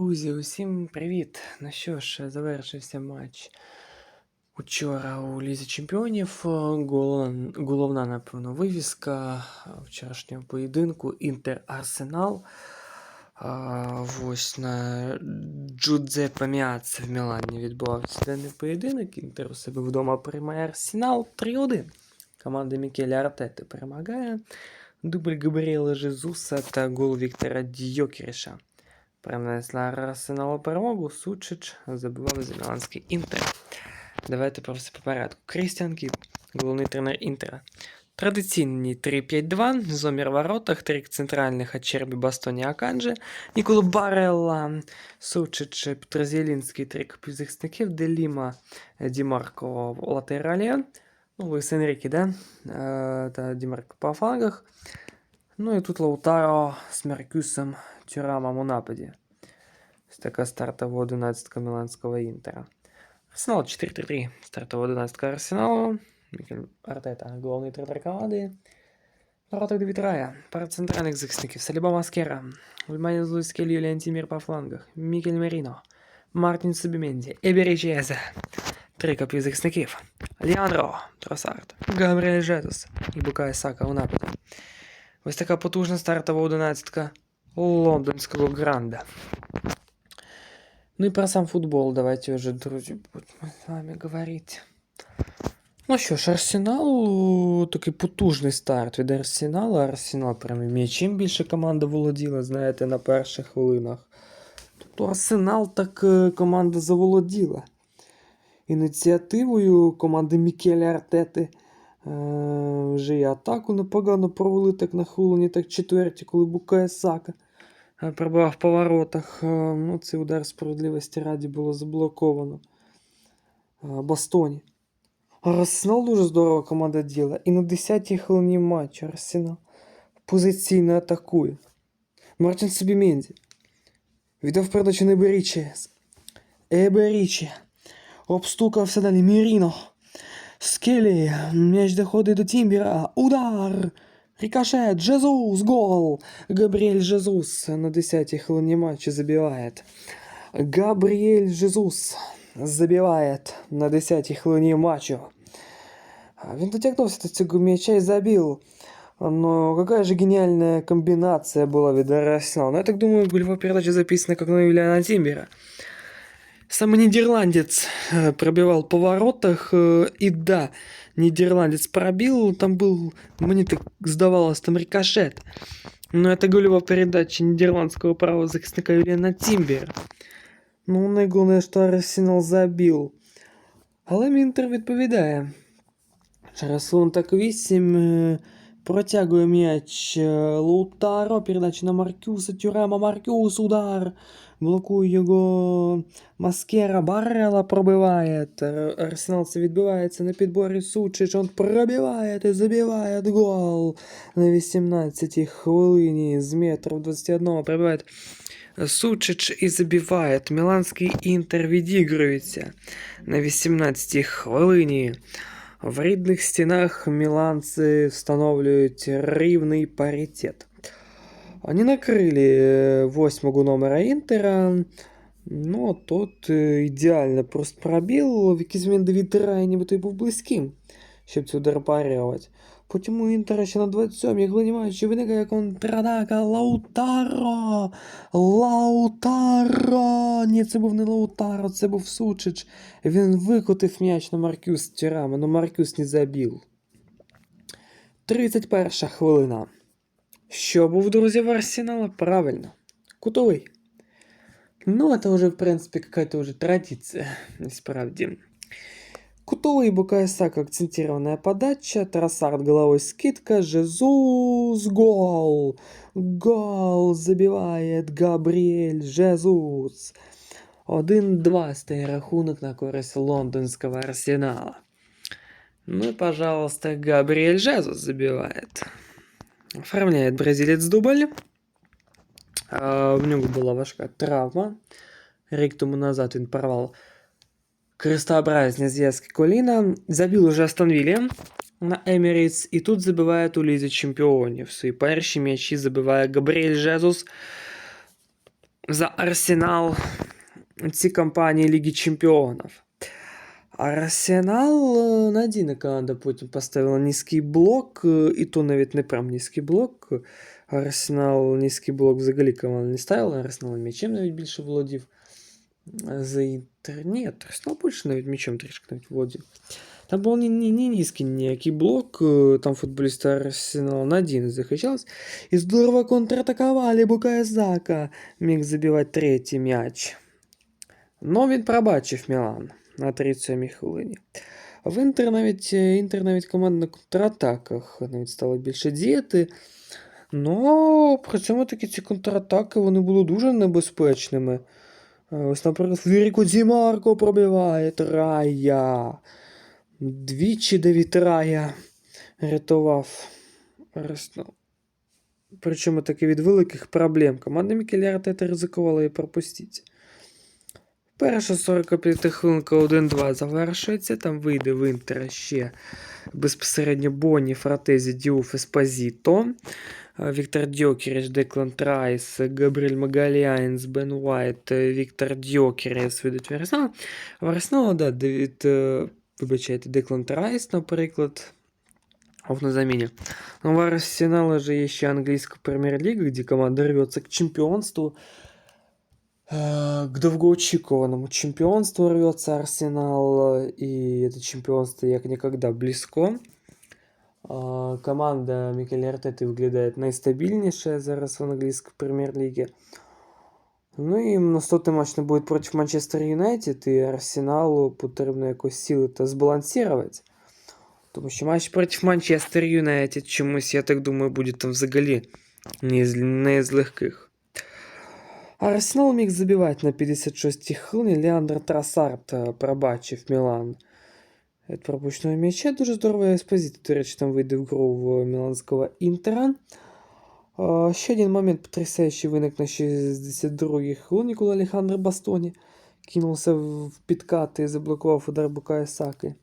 Друзі, усім привіт! Ну що ж, завершився матч учора у Лізі Чемпіонів. Гол- Головна, напевно, вивіска вчорашнього поєдинку Інтер Арсенал. А, Ось на Джудзеппе Міаце в Мілані відбувався даний поєдинок. Інтер у себе вдома приймає Арсенал 3-1. Команда Мікеля Артети перемагає. Дубль Габріела Жезуса та гол Віктора Дьокеріша. Принесла Арсеналу перемогу. Сучич забивав за Міланський Інтер. Давайте про все по порядку. Крістіан Кіп, головний тренер Інтера. Традиційні 3-5-2, зомір в воротах, трик центральних Ачербі, Бастоні, Аканджі, Ніколо Барелла, Сучич, Петрозєлінський, трик півзахисників, Деліма, Дімарко в ну, Луїс Енрікі, да? Е, та Дімарко по флангах. Ну і тут Лаутаро з Меркюсом Тюрамом у нападі. Ось така стартова 11 Міланського Інтера. Арсенал 4-3. Стартова 11 Арсеналу. Мікель Артета, головний тренер команди. Вороток до Вітрая. Пара центральних захисників. Саліба Маскера. Ульмані Злуйський Юліан Тімір по флангах. Мікель Меріно. Мартін Субіменді. Ебері Чезе. Три захисників. Ліандро Тросард. Габріель Жетус. І Букай Сака у нападі. Ось така потужна стартова одинадцятка лондонського гранда. Ну и про сам футбол давайте уже, друзья, будем с вами говорить. Ну що ж, Арсенал такий потужний старт від Арсенала. Арсенал прямо м'ячем більше команда володіла, знаєте, на перших хвилинах. Тобто Арсенал так е, команда заволоділа. Ініціативою команди Мікеля Артети. Е, вже і атаку непогано провели так на хвилині, так четверті, коли Букає Сака е, пробував по воротах. Е, ну, цей удар справедливості раді було заблоковано. Бастоні. Арсенал дуже здорова команда діла. І на 10-й хвилині матчу Арсенал позиційно атакує. Мартін Субіменді. Віддав передачу на Еберічі. Еберічі. Обстукався далі Міріно. Скелі. М'яч доходить до Тімбіра. Удар. Рикошет. Джезус. Гол. Габріель Жезус на 10-й хвилині матчу забиває. Габріель Жезус забивает на 10-й хвилині матчу. А, Він дотягнувся до цього м'яча і забив. Но какая же гениальная комбинация была від Арсенала. Ну, я так думаю, голевая передача записана как на Юлиана Тимбера. Сам нидерландец э, пробивал по воротах, э, и да, нидерландец пробил, там был, мне так сдавалось, там рикошет. Но это голевая передача нидерландского правозахисника Юліана Тімбера. Ну, найголовніше, що Арсенал забив. Але Мінтер відповідає. Через хвилин так 8 е, протягує м'яч е, Лаутаро, передача на Маркюса, Тюрема, Маркюс, удар. Блокує його Маскера, Баррела пробиває. Ар- Арсенал це відбивається на підборі Сучич, он пробиває і забиває гол на 18 хвилині з метрів 21 пробиває Сучич і забиває. Міланський інтер відігрується на 18-й хвилині. В рідних стінах міланці встановлюють рівний паритет. Вони накрили е, восьмого номера Інтера. Ну, тут е, ідеально просто пробіл, в якийсь момент Давід Рай і був близьким, щоб цю удар парувати. Потім у Інтера ще на 27-й хвилині матчу виникає контратака Лаутаро! Лаутаро! Ні, це був не Лаутаро, це був Сучич. Він викотив м'яч на Маркюс Тюрама, но Маркюс не забив. 31 хвилина. Що був, друзі, в Арсенала? Правильно. Кутовий. Ну, это уже, в принципе, какая-то уже традиция, насправді. Кутовый Букая Сака акцентированная подача, Тросард головой скидка, Жезус, гол! Гол забивает Габриэль Жезус. 1-2 стає рахунок на користь лондонского арсенала. Ну и, пожалуйста, Габриэль Жезус забивает. Оформляет бразилец дубль. А, В нього була важка травма. Рік тому назад він порвав крестообразні зв'язки коліна. Забив уже Астон Віллі на Емірейтс, і тут забиває у Лізі Чемпіонів. Свої перші м'ячі забиває Габріель Жезус. за Арсенал ці кампанії Ліги Чемпіонів. Арсенал е, надійна команда потім поставила низький блок, е, і то навіть не прям низький блок. Арсенал низький блок взагалі команда не ставила, Арсенал м'ячем навіть більше володів. За Інтер. Ні, Арсенал більше навіть м'ячем трішки навіть володів. Там був не, низький ніякий блок, е, там футболісти Арсенала надійно захищались. І здорово контратакували Букаязака. Міг забивати третій м'яч. Но він пробачив Мілан на 37-й хвилині. В Інтер навіть, Інтер навіть команда на контратаках навіть стала більше діяти. Но при цьому таки ці контратаки вони були дуже небезпечними. Е, Ось, наприклад, Ді Марко пробиває Рая. Двічі Девід Рая рятував. Причому таки від великих проблем. Команда Мікеля Артета ризикувала і пропустити. Перша 45 хвилинка 1-2 завершується. Там вийде в Інтера ще безпосередньо Бонні, Фратезі, Діуф, Еспозіто. Е, Віктор Дьокеріч, Деклан Трайс, Габріель Магаліанс, Бен Уайт, е, Віктор Дьокеріс ведуть в Арсенал. В Арсенал, да, Девід, е, вибачайте, Деклан Трайс, наприклад, Ов на замене. Но в Арсенала же есть еще английская премьер-лига, где команда рвется к чемпионству. Э, К довгоочікуваному чемпионству рвется Арсенал, э, и это чемпионство як никогда близько. А, Команда Мікеля Артети виглядає найстабільніше зараз в англійській прем'єр-лігі. Ну і наступний матч не буде проти Манчестер Юнайтед, і Арсеналу потрібно якось сіли та збалансувати. Тому що матч проти Манчестер Юнайтед чомусь, я так думаю, буде там взагалі не з, не з легких. Арсенал міг забивати на 56-й хвилині. Леандр Трасард е, пробачив Мілан Від пропущеного м'яча. Дуже здорово еспозит, до речі, там вийде в гру в міланського Інтера. Ще один момент потрясаючий виник на 62-й хвилині, коли Алехандро Бастоні кинувся в підкати і заблокував удар Букая Саки.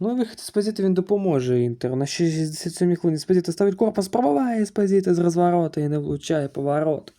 Ну і вихід Еспозита він допоможе Інтеру. На 67-й хвилині Еспозита ставить корпус, пробиває Еспозита з розворота і не влучає поворот.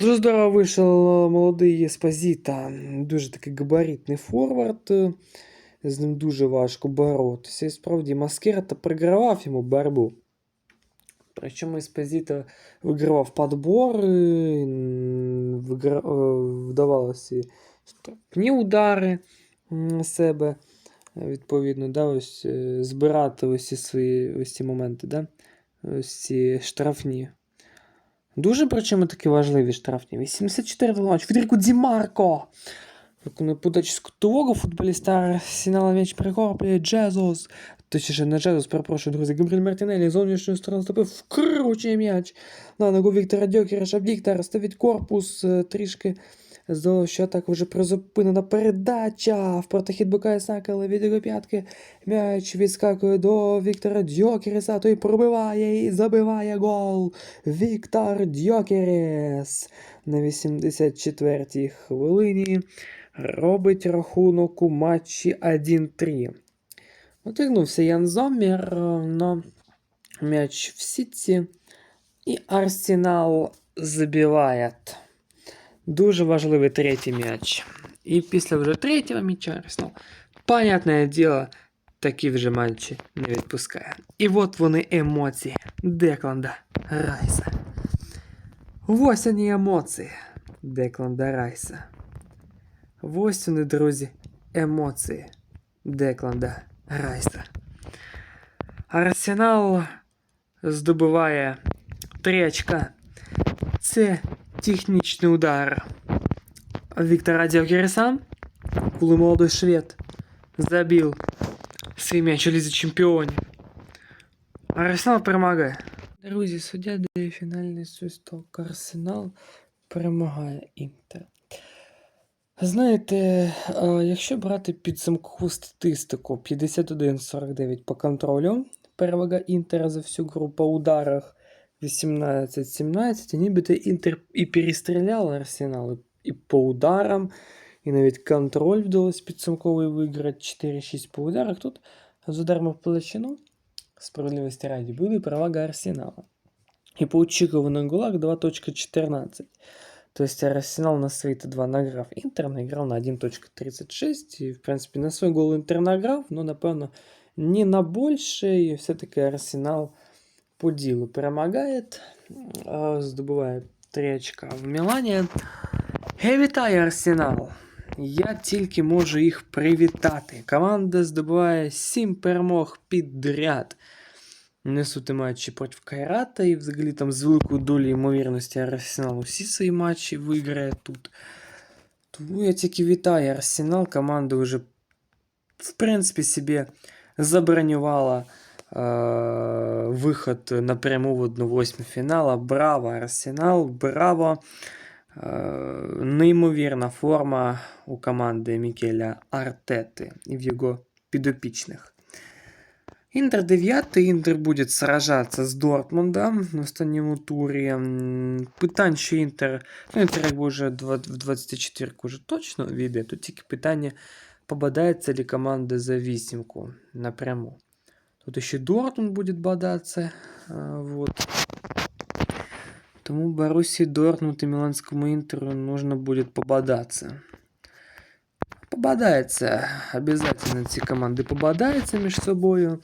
Дуже здорово вийшов молодий Еспозита. Дуже такий габаритний форвард. З ним дуже важко боротися. І справді Маскера програвав йому боротьбу. Причому Еспозита вигравав подбори, вигра... е, вдавалося і штрафні удари м, себе. Відповідно, да, ось, е, збирати ось свої ось ці моменти, да? ось ці штрафні. Дуже причому такі важливі штрафні. 84 матч. Федеріко Ді Подачу з кутового футболіста Арсенала м'яч перехоплює Джезус. Точніше, не Джезус, перепрошую, друзі. Габріель Мартінелі з зовнішньої сторони вкручує м'яч. На ногу Віктора Дьокереша. Віктор ставить корпус е, трішки. Здалося, що так вже призупинена передача в протихід Букая Сака, але від його п'ятки м'яч відскакує до Віктора Дьокереса, той пробиває і забиває гол. Віктор Дьокерес на 84-й хвилині робить рахунок у матчі 1-3. Отягнувся Ян Зоммер, но м'яч в сітці. І Арсенал забиває. Дуже важливий третій м'яч. І після вже третього м'яча Арсенал, понятне діло, такі вже матчі не відпускає. І от вони емоції Декланда Райса. Ось вони емоції Декланда Райса. Ось вони, друзі, емоції Декланда Райса. Арсенал здобуває 3 очка. Це технічний удар Віктора Дьокереса, коли молодий швед забив свій м'яч у Лізі Чемпіонів. Арсенал перемагає. Друзі, суддя дає фінальний свисток. Арсенал перемагає Інтер. Знаєте, якщо брати підсумкову статистику 51-49 по контролю, перевага Інтера за всю гру по ударах 18-17, нібито Інтер і перестріляв Арсенал і по ударам, і навіть контроль вдалося підсумковий виграти 4-6 по ударах. Тут з ударами в площину, справедливості раді, буде перевага Арсенала. І по очікуваних голах 2.14. То есть Арсенал на свои 2 награв. Інтер наіграв на 1.36. І, в принципі, на свій гол Інтер награв, но, напевно, не на більше. І все-таки Арсенал по ділу перемагає. а, Здобуває 3 очка в Мілані. Я вітаю Арсенал! Я тільки можу їх привітати. Команда здобуває 7 перемог підряд. Несуть матчі проти Кайрата і взагалі там з великою долею ймовірності Арсенал усі свої матчі виграє тут. Тому я тільки вітаю Арсенал. Команда вже в принципі собі забронювала е- виход напряму в 1-8 фінала. Браво, Арсенал, браво! Е, Неймовірна форма у команди Мікеля Артети і в його підопічних. Інтер 9, Інтер буде сражатися з Дортмундом в останньому турі. М, Питань, що Інтер, ну, Інтер якби вже два- в 24 вже точно війде, тут тільки питання, попадається ли команда за вісімку напряму. Тут ще Дортмунд буде бодатися. а, Вот. Тому Борусі Дортмунд і Міланському Інтеру нужно буде пободатися. Пободается. Обязательно ці команди пободаються між собою.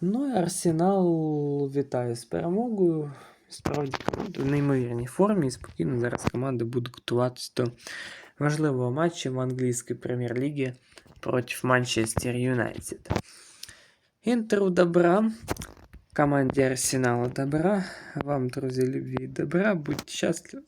Ну і Арсенал вітаю з перемогою. Справді команда в неймовірній формі і спокійно зараз команда буде готуватися до важливого матчу в англійській прем'єр-лігі проти Манчестер Юнайтед. Інтеру добра. Команді Арсенала добра. Вам, друзі, любві і добра. Будьте щасливі.